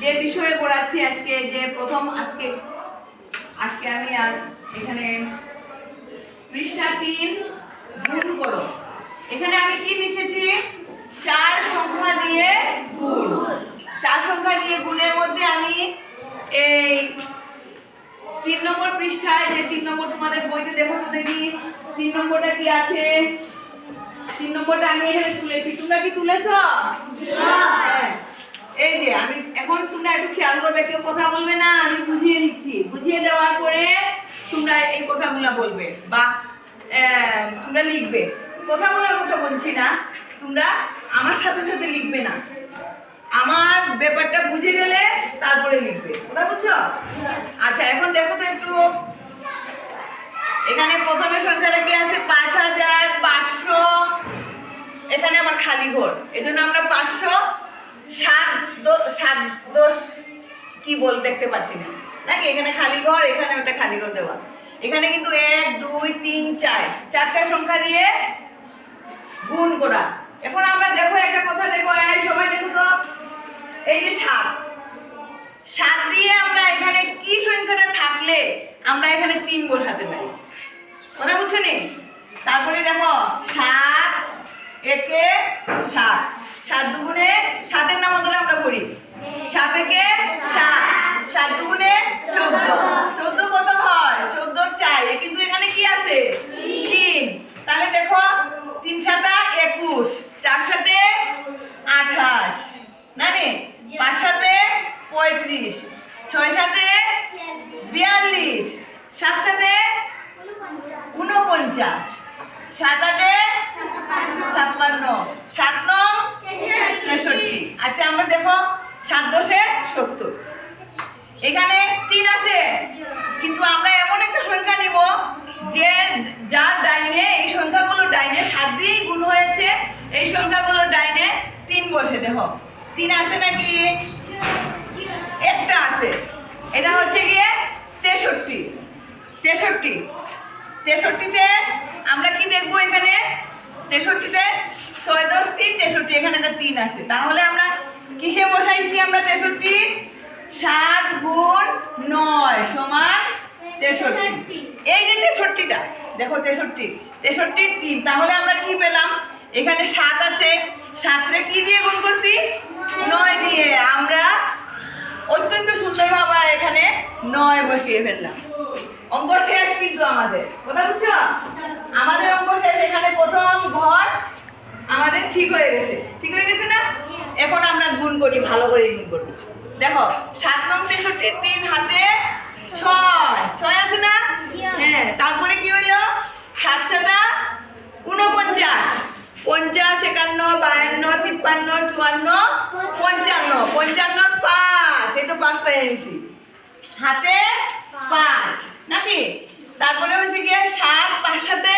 যে বিষয়ে পড়াচ্ছি আজকে যে প্রথম আজকে আজকে আমি আর এখানে পৃষ্ঠা তিন গুণ করো। এখানে আমি কি লিখেছি? চার সংখ্যা দিয়ে গুণ চার সংখ্যা দিয়ে গুণের মধ্যে আমি এই তিন নম্বর পৃষ্ঠায় যে তিন নম্বর তোমাদের বইতে দেখো তো দেখি তিন নম্বরটা কি আছে? তিন নম্বরটা আমি এখানে তুলেছি। তোমরা কি তুলেছো। হ্যাঁ। এই যে আমি এখন তোমরা একটু খেয়াল করবে, কেউ কথা বলবে না, আমি বুঝিয়ে দিচ্ছি। বুঝিয়ে দেওয়ার পরে তোমরা এই কথাগুলো বলবে বা তোমরা লিখবে। কথা বলার কথা বলছি না, তোমরা আমার সাথে সাথে লিখবে না। আমার ব্যাপারটা বুঝে গেলে তারপরে লিখবে। কথা বুঝছ? আচ্ছা এখন দেখো তো একটু। এখানে প্রথমে সংখ্যাটা কি আছে? পাঁচ হাজার পাঁচশো। এখানে আমার খালি ঘর। এই জন্য আমরা পাঁচশো সাত সাত দশ কি বল দেখতে পাচ্ছি না। নাকি এখানে খালি ঘর, এখানে ওটা খালি ঘর দেওয়া। এখানে কিন্তু এক, দুই, তিন, চার। চারটা সংখ্যা দিয়ে গুণ করা। এখন আমরা দেখো একটা কথা দেখো, এই সবাই দেখো তো। এই যে সাত। সাত দিয়ে আমরা এখানে কি সংখ্যাটা থাকলে আমরা এখানে তিন বসাতে পারি? কথা বুঝছ নি? তারপরে দেখো, সাত, একে সাত। সাত দুগুণে সাতের নাম ধরে আমরা পড়ি। সাত একে সাত। সাত দুগুণে চোদ্দ। চোদ্দ কত হয়? চোদ্দোর চাই কিন্তু এখানে কি আছে? তিন। তাহলে দেখো, তিন সাতা একুশ। চার সাথে আঠাশ। না নে পাঁচ সাথে পঁয়ত্রিশ। ছয় সাথে বিয়াল্লিশ। সাত সাথে উনপঞ্চাশ সাত আটে ছাপ্পান্ন। সাত নং তেষট্টি আচ্ছা আমরা দেখো সাত দশে সত্তর। এখানে তিন আছে। কিন্তু আমরা এমন একটা সংখ্যা নিব যে যার ডাইনে এই সংখ্যাগুলো ডাইনে সাত দিয়েই গুণ হয়েছে, এই সংখ্যাগুলো ডাইনে তিন বসে দেহ। তিন আছে নাকি একটা আছে এটা হচ্ছে গিয়ে তেষট্টি তেষট্টি তেষট্টিতে আমরা কি দেখব এখানে তেষট্টিতে ছয় দশ তিন তেষট্টি এখানে একটা তিন আছে তাহলে আমরা কিসে বসাইছি আমরা তেষট্টি সাত গুণ নয় সমান তেষট্টি। এই যে তেষট্টিটা দেখো তেষট্টি। তেষট্টির তিন তাহলে আমরা কি পেলাম? এখানে সাত আছে। সাতরে কি দিয়ে গুণ করছি? নয় দিয়ে। আমরা অত্যন্ত সুন্দরভাবে এখানে নয় বসিয়ে ফেললাম। অঙ্ক শেষ কিন্তু আমাদের। কথা বুঝছ? আমাদের অঙ্ক শেষ। এখানে প্রথম ঘর আমাদের ঠিক হয়ে গেছে। ঠিক হয়ে গেছে না? এখন আমরা গুণ করি ভালো করে গুণ করি। দেখো সাত নং তেষট্টির তিন হাতে ছয়। ছয় আছে না? হ্যাঁ তারপরে কি হইল? সাত সাতা উনপঞ্চাশ পঞ্চাশ, একান্ন, বায়ান্ন, তিপ্পান্ন, চুয়ান্ন, পঞ্চান্ন। পঞ্চান্নর পাঁচ। এই তো পাঁচ পেয়ে নিছি হাতে পাঁচ। নাকি? তারপরে হচ্ছে গিয়ে সাত পাঁচ সাথে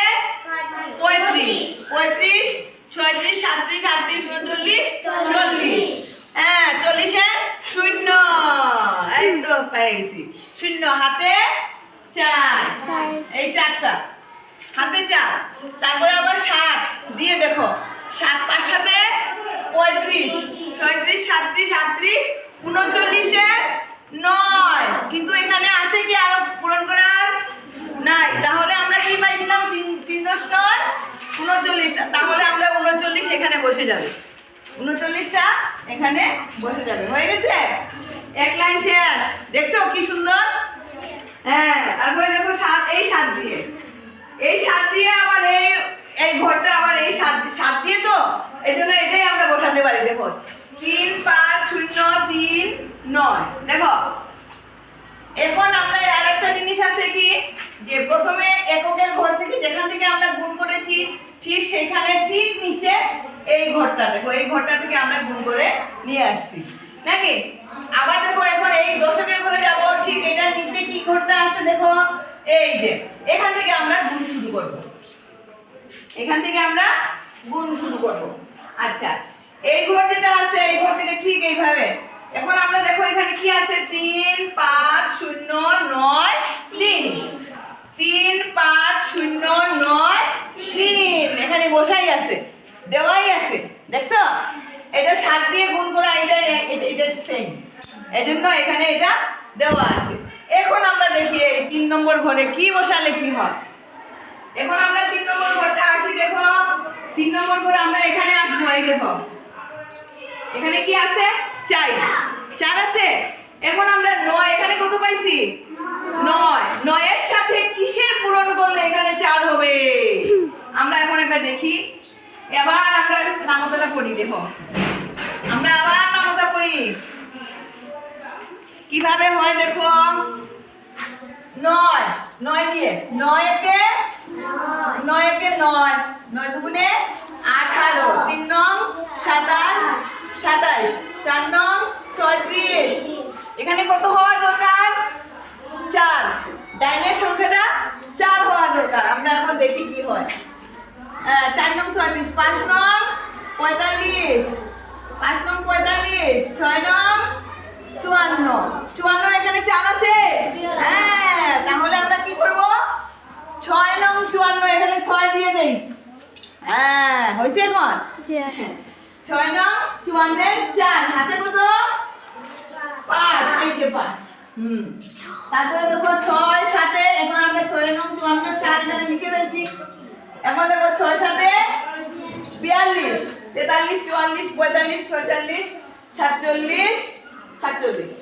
পঁয়ত্রিশ। পঁয়ত্রিশ, ছয়ত্রিশ সাতত্রিশ আটত্রিশ, উনচল্লিশ, চল্লিশ। হ্যাঁ চল্লিশে শূন্য। এই তো শূন্য হাতে চার। এই চারটা। হাতে চার। তারপরে আবার সাত। দিয়ে দেখো সাত পাঁচ সাথে পঁয়ত্রিশ। ছয়ত্রিশ সাতত্রিশ আটত্রিশ উনচল্লিশে নয়। কিন্তু এখানে আছে কি আরও পূরণ করার? নাই। তাহলে আমরা কি পাইছিলাম? তিন তিন দশ নয় উনচল্লিশ। তাহলে আমরা উনচল্লিশ এখানে বসে যাবে। উনচল্লিশটা এখানে বসে যাবে। হয়ে গেছে? এক লাইন শেষ। দেখছ কি সুন্দর? হ্যাঁ তারপরে দেখো সাত এই সাত দিয়ে। এই সাত দিয়ে আবার এই এই ঘরটা আবার এই সাত সাত দিয়ে তো? এই জন্য এটাই আমরা বসাতে পারি। দেখো, তিন, পাঁচ, শূন্য, তিন, নয়। দেখো, এখন আমরা আর একটা জিনিস আছে কি? যে প্রথমে এককের ঘর থেকে যেখান থেকে আমরা গুণ করেছি, ঠিক সেখানে ঠিক নিচে এই ঘরটা, দেখো এই ঘরটা থেকে আমরা গুণ করে নিয়ে আসছি। নাকি? আবার দেখো এখন এই দশকের ঘরে যাব, ঠিক এটার নিচে কি ঘরটা আছে দেখো? এই যে, এখান থেকে আমরা গুণ শুরু করব। এখান থেকে আমরা গুণ শুরু করব। আচ্ছা এই ঘর যেটা আছে, এই ঘর থেকে ঠিক এইভাবে। এখন আমরা দেখো এখানে কি আছে? তিন, পাঁচ শূন্য নয় তিন এখানে বসাই আছে দেওয়াই আছে দেখছ এটা সাত দিয়ে গুণ করা, এটা, এটা- এটা সেম এজন্য এখানে এটা দেওয়া আছে। এখন আমরা দেখি এই তিন নম্বর ঘরে কি বসালে কি হয়। এখন আমরা তিন নম্বর ঘরটা আসি, দেখো। তিন নম্বর ঘরে আমরা এখানে আসব, এই দেখো। এখানে কি আছে? চাই চার আছে? এখন আমরা নয়, এখানে কত পাইছি? নয়। নয়ের সাথে কিসের পূরণ করলে এখানে চার হবে? আমরা এখন একটা দেখি। এবার আমরা নামতাটা করি, দেখো। আমরা আবার নামতা পড়ি কীভাবে হয় দেখো? নয়। নয় দিয়ে? নয় একে? নয় একে নয়। নয় দুগুণে আঠারো। তিন নং সাতাশ। সাতাশ। চার নং ছয়ত্রিশ। এখানে কত হওয়ার দরকার? চার। ডাইনের সংখ্যাটা চার হওয়া দরকার। আমরা এখন দেখি কি হয়। চার নং ছয়ত্রিশ। পাঁচ নং পঁয়তাল্লিশ। পাঁচ নং পঁয়তাল্লিশ ছয় নং চুয়ান্ন। চুয়ান্ন এখানে চার আছে? হ্যাঁ তাহলে আমরা কি করব? ছয় নং চুয়ান্ন এখানে ছয় দিয়ে দেই। হ্যাঁ হয়েছে এখন ছয় নং চুয়ান্নের চার হাতে কত? পাঁচ এই যে পাঁচ। হুম। তারপরে দেখো ছয় সাথে এখন আমরা ছয় নং চুয়ান্ন চার এখানে লিখে ফেলছি। এখন দেখো ছয় সাথে বিয়াল্লিশ। তেতাল্লিশ চুয়াল্লিশ পঁয়তাল্লিশ ছয়চল্লিশ সাতচল্লিশ সাতচল্লিশ।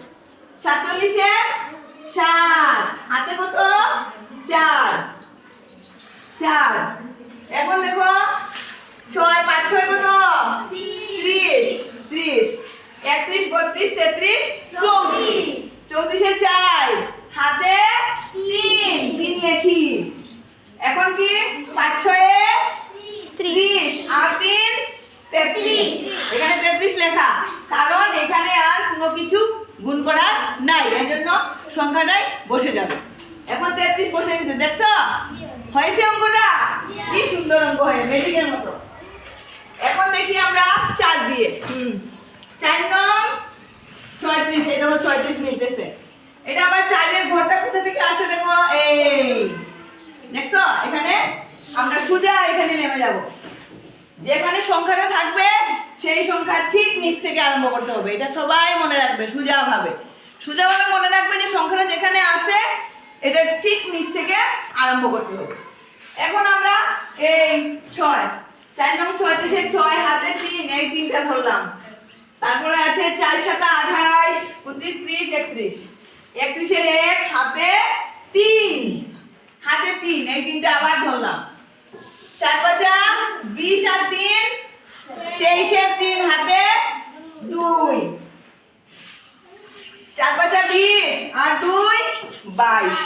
সাতচল্লিশে সাত। হাতে কত? চার। চার। এখন দেখো ছয় পাঁচ ছয় কত? ত্রিশ। ত্রিশ। একত্রিশ বত্রিশ তেত্রিশ চৌত্রিশ চৌত্রিশের চার হাতে তিন তিন লেখি এখন কি পাঁচ ছয়ে ত্রিশ আর তিন তেত্রিশ এখানে তেত্রিশ লেখা কারণ এখানে আর কোনো কিছু গুণ করার নাই এর জন্য সংখ্যাটাই বসে যাবে। এখন তেত্রিশ বসে গেছে দেখছ? হয়েছে অঙ্কটা? কি সুন্দর অঙ্ক হয়ে ম্যাজিকের মতো। এখন দেখি আমরা চার দিয়ে। হুম। চার নং ছয়ত্রিশ এই দেখো ছয়ত্রিশ মিলতেছে। এটা আবার চারের ঘরটা কোথা থেকে আসে দেখো? এই। দেখছ? এখানে আমরা সোজা এখানে নেমে যাব। যেখানে সংখ্যাটা থাকবে সেই সংখ্যা ঠিক নিচ থেকে আরম্ভ করতে হবে। এটা সবাই মনে রাখবে সোজা ভাবে। সোজা ভাবে মনে রাখবে যে সংখ্যাটা যেখানে আছে, এটা ঠিক নিচ থেকে আরম্ভ করতে হবে। এখন আমরা এই ছয়, চার নং ছয়ত্রিশের ছয় হাতে তিন, এই তিনটা ধরলাম। তারপরে আছে চার সাতা আঠাশ, উনত্রিশ, ত্রিশ, একত্রিশ। একত্রিশের এক, হাতে তিন। হাতে তিন, এই তিনটা আবার ধরলাম। চার পাঁচা বিশ আর তিন, তেইশের তিন, হাতে দুই। চার পাঁচা বিশ। আর দুই? বাইশ।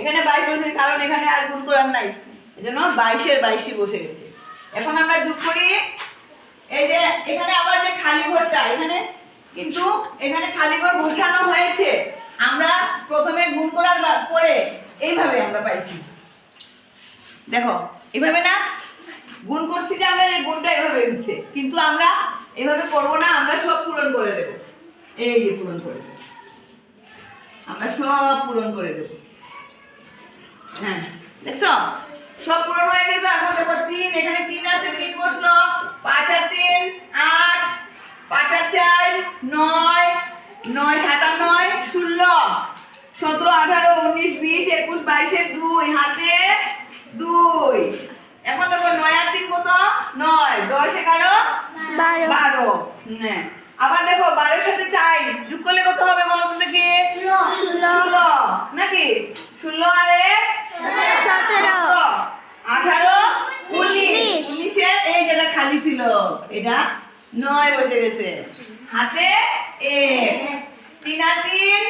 এখানে বাইশ বসেছে কারণ এখানে আর গুণ করার নাই। এজন্য বাইশের বাইশই বসে গেছে। এখন আমরা যোগ করি এই যে এখানে আবার যে খালি ঘরটা এখানে কিন্তু এখানে খালি ঘর বসানো হয়েছে। আমরা প্রথমে গুণ করার পরে এইভাবে আমরা পাইছি। দেখো এইভাবে না গুণ করছি যে আমরা এই গুণটা এভাবে হচ্ছে কিন্তু আমরা এভাবে করব না আমরা সব পূরণ করে দেবো। এই যে পূরণ করে দেবো। আমরা সব পূরণ করে দেবো। হ্যাঁ দেখছ? সব পূরণ হয়ে গেছে। এখন দেখো তিন এখানে তিন আছে তিন বসল পাঁচ আর তিন আট। পাঁচ আর চার নয়। নয় সাত আর নয় ষোলো। সতেরো আঠারো উনিশ বিশ একুশ বাইশের দুই হাতে দুই। এখন দেখো নয় আর তিন কত? নয় দশ এগারো? বারো। বারো। হ্যাঁ। আবার দেখো বারোর সাথে চাই। যোগ করলে কত হবে বলো তো দেখি? ষোলো। নাকি? ষোলো আর এক সতেরো। আঠারো। উনিশ। উনিশ। উনিশের এই যেটা খালি ছিল। এটা নয় বসে গেছে। হাতে এক তিন আর তিন?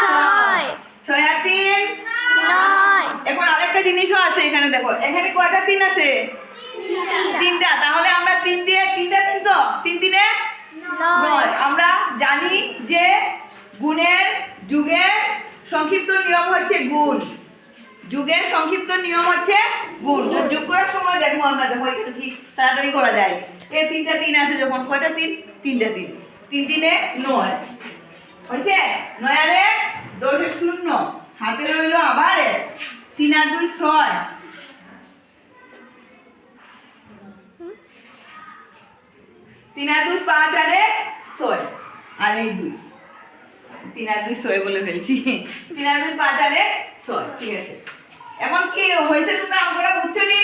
ছয়। ছয় আর তিন? নয়। এখন আরেকটা জিনিসও আছে এখানে দেখো। এখানে কয়টা তিন আছে? তিনটা। তাহলে আমরা তিন দিয়ে তিনটা তিন তো? তিন তিনে? নয়। আমরা জানি যে গুণের যুগের সংক্ষিপ্ত নিয়ম হচ্ছে গুণ। যুগের সংক্ষিপ্ত নিয়ম হচ্ছে গুণ। যোগ করার সময় দেখব আমরা দেখো এখানে কি তাড়াতাড়ি করা যায়। এই তিনটা তিন আছে যখন। কয়টা তিন? তিনটা তিন। তিন তিনে নয়। হয়েছে নয় আর দশের শূন্য। হাতে রইল আবার তিন আর দুই ছয়। তিন আর দুই পাঁচ আর এক ছয়। আর এই দুই। তিন আর দুই ছয় বলে ফেলছি। তিন আর দুই পাঁচ আরে ছয়। ঠিক আছে। এখন কি হয়েছে তোমরা অঙ্কটা বুঝছ নি?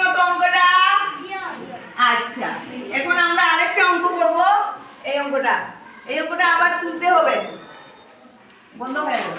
মতো অঙ্কটা? আচ্ছা। এখন আমরা আরেকটা অঙ্ক করব। এই অঙ্কটা। এই অঙ্কটা আবার তুলতে হবে। বন্ধ হয়ে গেল।